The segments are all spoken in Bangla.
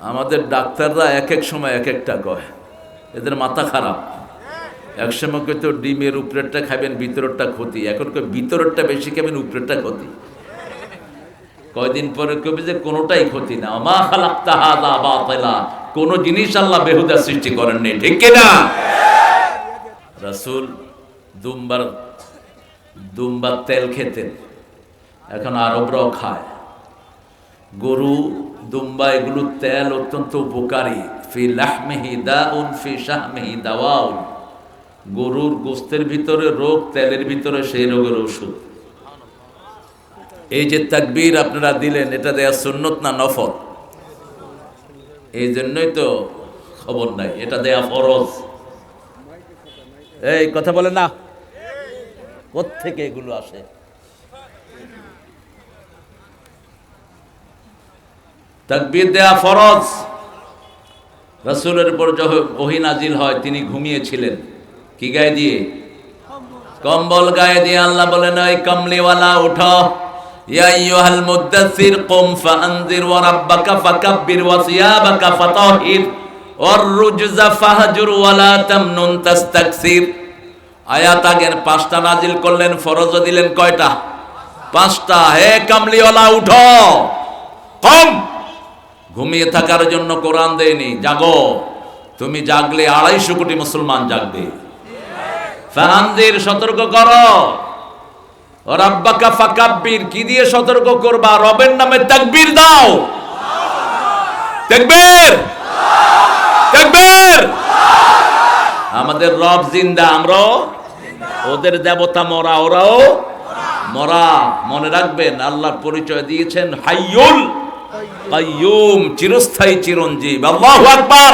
আমাদের ডাক্তাররা এক এক সময় এক একটা কয়, এদের মাথা খারাপ। এক সময় কইতো, ডিমের উপরেরটা খাবেন ভিতরেরটা ক্ষতি। এখন কই ভিতরেরটা বেশি খাবেন উপরেরটা ক্ষতি। কয়দিন পরে কবি যে, কোনোটাই ক্ষতি না। মা খালাক্তা হাদা বাতিলা। কোনো জিনিস আল্লাহ বেহুদা সৃষ্টি করেননি। ঠিক কিনা রাসূল দুম্বার দুম্বার তেল খেতেন। এখন আরবরাও খায়। গরু দুম্বা এগুলোর তেল অত্যন্ত উপকারী। ফি লাহমেহি দাউন, ফি শাহমেহি দাওয়াউন। গরুর গোস্তের ভিতরে রোগ, তেলের ভিতরে সেই রোগের ওষুধ। এই যে তাকবীর আপনারা দিলেন, এটা দেয়া সুন্নত না নফল? এই জন্যই তো খবর নাই, এটা দেয়া ফরজ। এই, কথা বলে না। কোত্থেকে এগুলো আসে? তাকবীর দেয়া ফরজ। রসুলের উপর ওহি নাজিল হয়, তিনি ঘুমিয়েছিলেন। কি গায়ে দিয়ে? কম্বল গায়ে দিয়ে আল্লাহ বলেন ওই কমলিওয়ালা, উঠ। পাঁচটা নাজিল করলেন দিলেন কয়টা? পাঁচটা। হে কামলিওয়ালা, উঠো। কম। ঘুমিয়ে থাকার জন্য কোরআন দেয়নি, জাগো। তুমি জাগলে আড়াইশো কোটি মুসলমান জাগবে। ফাহানদের সতর্ক করো। রাব্বাকা ফাকাব্বির, কি দিয়ে সতর্ক করবা? রবের নামে তাকবীর দাও। তাকবীর! তাকবীর! আমাদের রব জিন্দা, আমরাও? ওদের দেবতা মরা, ওরাও? মরা। মনে রাখবেন, আল্লাহর পরিচয় দিয়েছেন হাইয়ুল। কাইয়ুম, চিরস্থায়ী চিরঞ্জীব। আল্লাহু আকবার।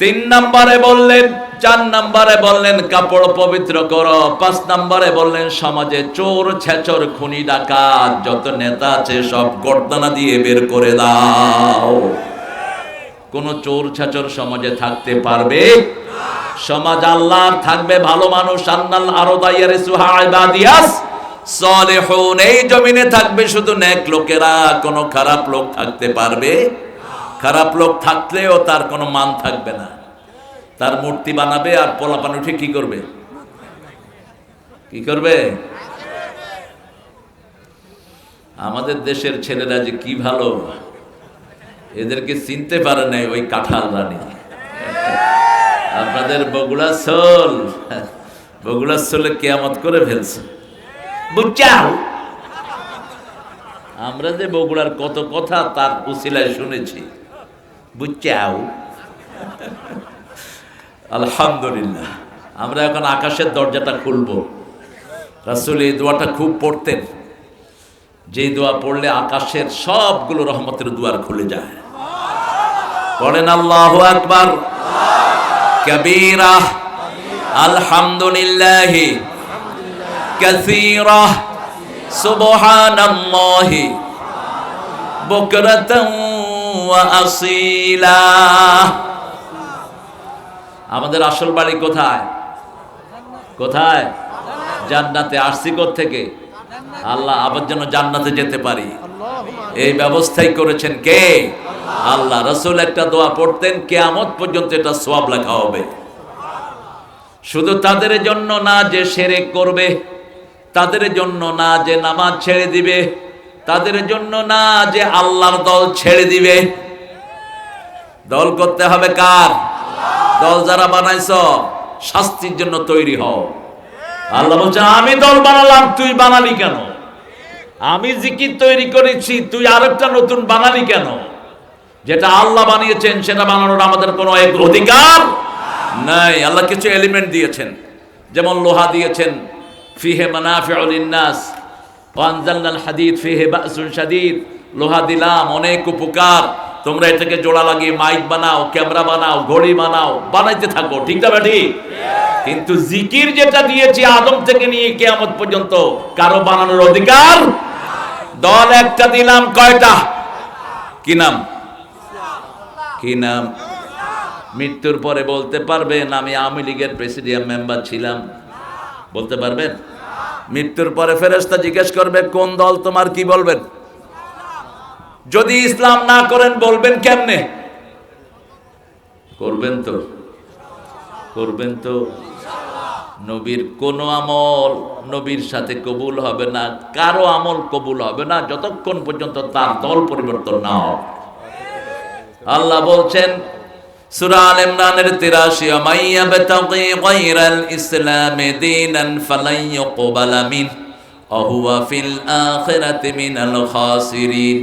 তিন নম্বরে বললেন, চার নম্বরে বললেন, কাপড় পবিত্র করো। পাঁচ নম্বরে বললেন, সমাজে চোর, ছেচর, খুনি, ডাকাত, যত নেতা আছে, সব গর্দানা দিয়ে বের করে দাও। কোন চোর, ছেচর সমাজে থাকতে পারবে? সমাজ আল্লাহ থাকবে, ভালো মানুষ, আন্নাল আরও দাইয়ারে সুহা ইবাদিয়াস। সলেহুন, এই জমিনে থাকবে শুধু লোকেরা, কোনো খারাপ লোক থাকতে পারবে। খারাপ লোক থাকলেও তার কোনো মান থাকবে না। তার মূর্তি বানাবে আর পোলাপান উঠে কি করবে? কি করবে? আমাদের দেশের ছেলেরা যে কি ভালো, এদেরকে চিনতে পারে নাই ওই কাঁঠাল রানী। আপনাদের বগুড়া সোল বগুড়া সোলে কেয়ামত করে ফেলছে। আমরা যে বগুড়ার কত কথা তার উসিলায় শুনেছি। বুঝাও আলহামদুলিল্লাহ। আমরা এখন আকাশের দরজাটা খুলব। রাসুল এই দোয়াটা খুব পড়তেন। যেই দোয়া পড়লে আকাশের সবগুলো রহমতের দুয়ার খুলে যায়। পড়েন আল্লাহ আকবার। কবীরা। আলহামদুলিল্লাহ। كثيرة سبحان الله بكرة وأصيلا আমাদের আসল বাড়ি কোথায় কোথায় জান্নাতে আসছি থেকে আল্লাহ আবার যেন জান্নাতে যেতে পারি এই ব্যবস্থাই করেছেন কে আল্লাহ রসুল একটা দোয়া পড়তেন কেয়ামত পর্যন্ত এটা সোয়াব লেখা হবে শুধু তাদের জন্য না যে সেরেক করবে তাদের জন্য না যে নামাজ ছেড়ে দিবে, তাদের জন্য না যে আল্লাহর দল ছেড়ে দিবে। দল করতে হবে কার? দল যারা বানাইছ, শাস্তির জন্য তৈরি হও। আল্লাহ বলছেন, আমি দল বানালাম, তুই বানালি কেন? আমি জিকির তৈরি করেছি, তুই আরেকটা নতুন বানালি কেন? যেটা আল্লাহ বানিয়েছেন, সেটা বানানোর আমাদের কোনো এক অধিকার নাই। আল্লাহ কিছু এলিমেন্ট দিয়েছেন, যেমন লোহা দিয়েছেন ফিহে মানাফিউল লিন্নাস। ওয়ানজালনাল হাদিদ ফিহে বাসুন শাদীদ। লোহা দিলাম, অনেক উপকার। তোমরা এটাকে জোড়া লাগিয়ে মাইক বানাও, ক্যামেরা বানাও, ঘড়ি বানাও, বানাইতে থাকো। ঠিক না ঠিক কিন্তু জিকির যেটা দিয়েছি আদম থেকে নিয়ে কেয়ামত পর্যন্ত, কারও বানানোর অধিকার? দল একটা দিলাম, কয়টা? কি নাম? কি নাম? মৃত্যুর পরে বলতে পারবেন, আমি আওয়ামী লীগের প্রেসিডিয়াম মেম্বার ছিলাম। বলতে পারবেন? মৃত্যুর পরে ফেরেস্তা জিজ্ঞেস করবে, কোন দল তোমার কি বলবেন? যদি ইসলাম না করেন, বলবেন কেমনে? করবেন তো করবেন তো। নবীর কোন আমল নবীর সাথে কবুল হবে না, কারও আমল কবুল হবে না, যতক্ষণ পর্যন্ত তার দল পরিবর্তন না হবে আল্লাহ বলছেন সূরা আল ইমরানের 83 মাইয়া বাতাগি গায়রাল ইসলামে দীনান ফালাই মিন ফিল আখিরাতি মিনাল খাসিরিন।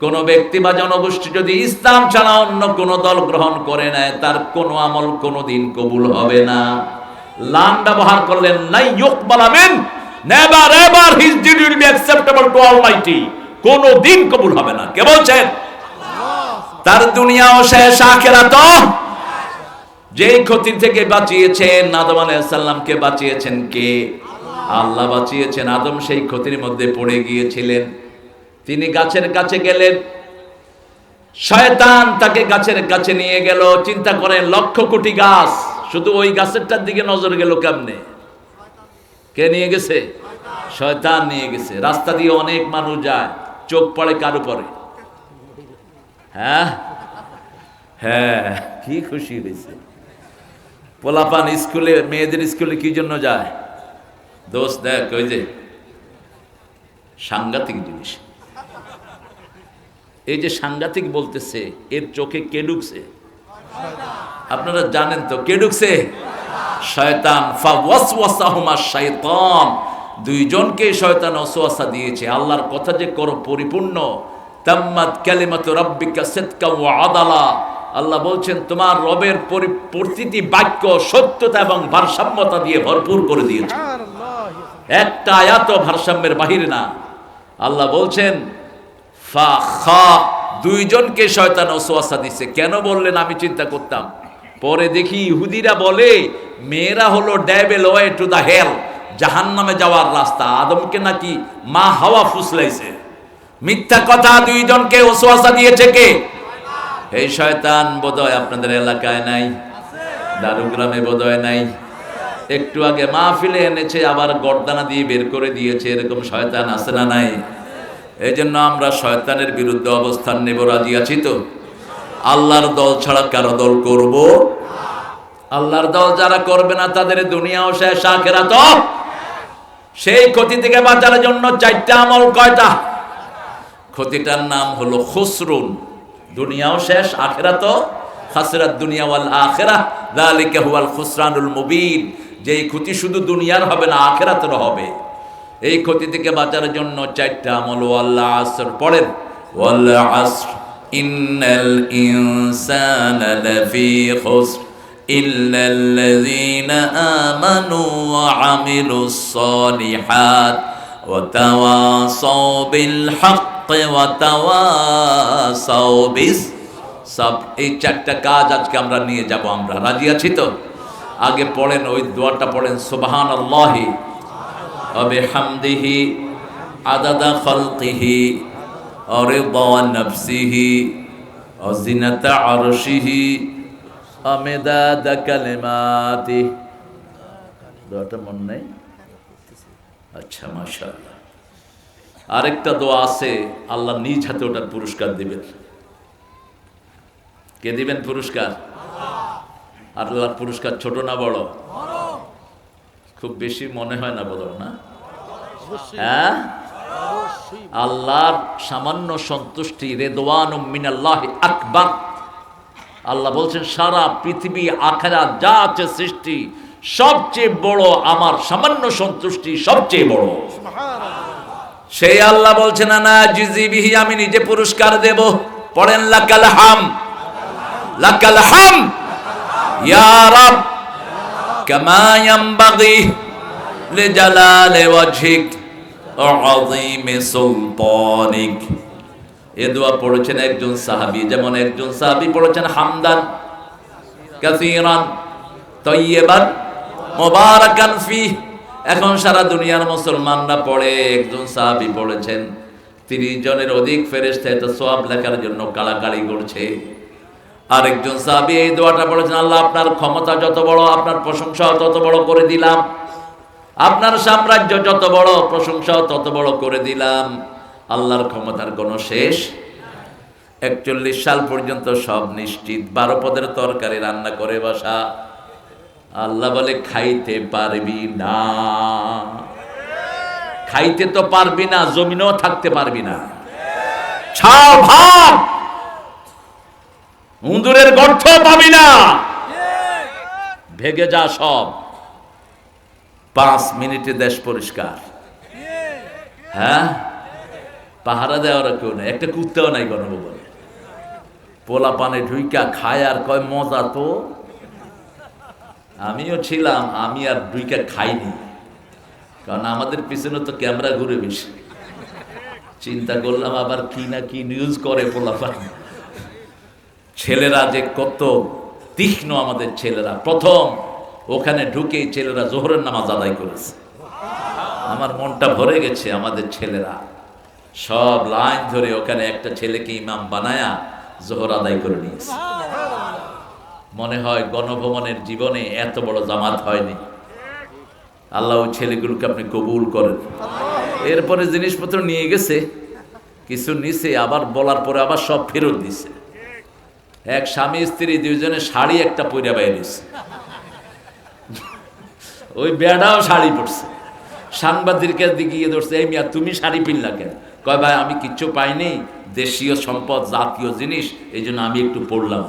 কোন ব্যক্তি বা জনগোষ্ঠী যদি ইসলাম ছাড়া অন্য কোন দল গ্রহণ করে নেয়, তার কোন আমল কোনদিন কবুল হবে না। লান ব্যবহার করলেন নাই ইউকবালা mean, never ever his deed be acceptable to Almighty কোন দিন কবুল হবে না। কে তার দুনিয়াও শেষ আখেরাত যেই ক্ষতি থেকে বাঁচিয়েছেন, আদম আলাইসাল্লামকে বাঁচিয়েছেন কে? আল্লাহ বাঁচিয়েছেন। আদম সেই ক্ষতির মধ্যে পড়ে গিয়েছিলেন। তিনি গাছের কাছে গেলেন। শয়তান তাকে গাছের কাছে নিয়ে গেল। চিন্তা করেন, লক্ষ কোটি গাছ। শুধু ওই গাছেরটার দিকে নজর গেল কেমনে? কে নিয়ে গেছে? শয়তান নিয়ে গেছে। রাস্তা দিয়ে অনেক মানুষ যায়। চোখ পড়ে কার উপরে হ্যাঁ? হ্যাঁ কি খুশি হয়েছে। পোলাপান স্কুলে, মেয়েদের স্কুলে কি জন্য যায়? দোষ দেখ, ওই যে সাংঘাতিক জিনিস। এই যে সাংঘাতিক বলতেছে, এর চোখে কে ঢুকছে? আপনারা জানেন তো, কে ঢুকছে? শয়তান। শাইতান। দুইজনকে শয়তান ওয়াসওয়াসা দিয়েছে। আল্লাহর কথা যে করো পরিপূর্ণ তাম্মাত কালিমাতু রাব্বিকা সিদকা ওয়া আদালা। আল্লাহ বলছেন তোমার রবের পরি- প্রতিটি বাক্য সত্যতা এবং ভারসাম্যতা দিয়ে ভরপুর করে দিয়েছে। একটা আয়াত ভারসাম্যের বাহিরে না। আল্লাহ বলছেন ফা খা দুইজনকে শয়তান ওসওয়াসা দিছে। কেন বললেন? আমি চিন্তা করতাম। পরে দেখি ইহুদিরা বলে মেয়েরা হলো ড্যাবেল ওয়ে টু দা হেল জাহান্নামে যাওয়ার রাস্তা। আদমকে নাকি মা হাওয়া ফুসলাইছে। মিথ্যা কথা দুইজনকে ওসওয়াসা দিয়েছে কে? এই শয়তান বোধহয় আপনাদের এলাকায় নাই, দারুগ্রামে বোধহয় নাই। একটু আগে মাহফিলে এনেছে, আবার গর্দানা দিয়ে বের করে দিয়েছে, এরকম শয়তান আছে না নাই? এই জন্য আমরা শয়তানের বিরুদ্ধে অবস্থান নেব, রাজি আছি তো? আল্লাহর দল ছাড়া কারও দল করব? আল্লাহর দল যারা করবে না, তাদের দুনিয়াও শেষ আখেরা তো সেই ক্ষতি থেকে বাঁচার জন্য চারটা আমল কয়টা? ক্ষতিটার নাম হলো খুসরুন দুনিয়াও শেষ আখেরা তো খাসরাত দুনিয়া ওয়াল আখেরা যালিকা হুয়াল খুসরানুল মুবিন যেই ক্ষতি শুধু দুনিয়ার হবে না আখেরাতেরও হবে এই ক্ষতি থেকে বাঁচার জন্য চারটা আমল আল্লাহ আসর পড়েন ওয়াল আসর ইন্নাল ইনসানা লাফি খুসর إلا الذين آمنوا وعملوا الصالحات وتواصوا بالحق وتواصوا بالصبر সব এই চারটা কাজ আজকে আমরা নিয়ে যাব আমরা। রাজি আছি তো? আগে পড়েন, ওই দোয়াটা পড়েন সুবাহান আল্লাহি অবে হামদিহি আদাদা খলকিহি অরে বওয়া নফসিহি অজিনাতা আরশিহি অমেদাদা কালেমাতি দোয়াটা মনে নেই? আচ্ছা মাশাআল্লাহ। আরেকটা দোয়া আছে, আল্লাহ নিজ হাতে ওটার পুরস্কার দিবেন। কে দিবেন পুরস্কার? আল্লাহর পুরস্কার ছোট না বড়? খুব বেশি মনে হয় না বলো না? হ্যাঁ? আল্লাহর সামান্য সন্তুষ্টি, রেদওয়ান মিনাল্লাহ আকবার। আল্লাহ বলছেন, সারা পৃথিবী আখেরা যা আছে সৃষ্টি, সবচেয়ে বড়, আমার সামান্য সন্তুষ্টি সবচেয়ে বড়। সেই আল্লাহ বলছেন না না, জিজিবিহি, আমি নিজে পুরস্কার দেব। পড়েন, লাকাল হাম। লাকাল হাম। ইয়া রাব, কামা ইয়ানবাগি লিজালালি ওয়াজহিক ওয়া আযীমি সুলতানিক। এ দোয়া পড়েছেন একজন সাহাবী, যেমন একজন সাহাবী পড়েছেন, হামদান কাসীরান তয়্যিবান মুবারাকান ফি এখন সারা দুনিয়ার মুসলমানরা পড়ে, একজন সাহাবী পড়েছেন, তিরিশ জনের অধিক ফেরেশতা এত সব লেখার জন্য কাড়াকাড়ি করছে। আরেকজন সাহাবী এই দোয়াটা পড়েছেন, আল্লাহ, আপনার ক্ষমতা যত বড়, আপনার প্রশংসাও তত বড় করে দিলাম। আপনার সাম্রাজ্য যত বড় প্রশংসাও তত বড় করে দিলাম। আল্লাহর ক্ষমতার কোনো শেষ একচল্লিশ সাল পর্যন্ত সব নিশ্চিত। বারো পদের তরকারি রান্না করে বসা। আল্লাহ বলে, খাইতে পারবি না। খাইতে তো পারবি না, জমিনেও থাকতে পারবি না। ছাও গর্থ পাবি না। ভেগে যা সব। পাঁচ মিনিটে দেশ পরিষ্কার। হ্যাঁ? পাহারা দেওয়ার কেউ নেই। একটা কুত্তাও নাই গণভবনে। পোলা পানে ঢুইকা খায় আর কয়, মজা তো। আমিও ছিলাম, আমি আর ঢুইকা খাইনি। কারণ আমাদের পিছনে তো ক্যামেরা ঘুরে বেশি। চিন্তা করলাম আবার কি না কি নিউজ করে পোলা পানে ছেলেরা যে কত তীক্ষ্ণ আমাদের ছেলেরা। প্রথম ওখানে ঢুকেই ছেলেরা জোহরের নামাজ আদায় করেছে। আমার মনটা ভরে গেছে আমাদের ছেলেরা। সব লাইন ধরে ওখানে একটা ছেলেকে ইমাম বানায়া জোহর আদায় করে নিয়েছে। মনে হয় গণভবনের জীবনে এত বড় জামাত হয়নি। আল্লাহ ওই ছেলেগুলোকে আপনি কবুল করেন। এরপরে জিনিসপত্র নিয়ে গেছে, কিছু নিছে, আবার বলার পরে আবার সব ফেরত দিছে। এক স্বামী, স্ত্রী, দুইজনে শাড়ি একটা পইরা বাইরেছে ওই বেড়াও শাড়ি পরছে। সাংবাদিকের দিকে গিয়ে ধরছে, এই মিয়া, তুমি শাড়ি পিনলা কেন? কয়, ভাই, আমি কিচ্ছু পাইনি। দেশীয় সম্পদ, জাতীয় জিনিস, এই জন্য আমি একটু পড়লাম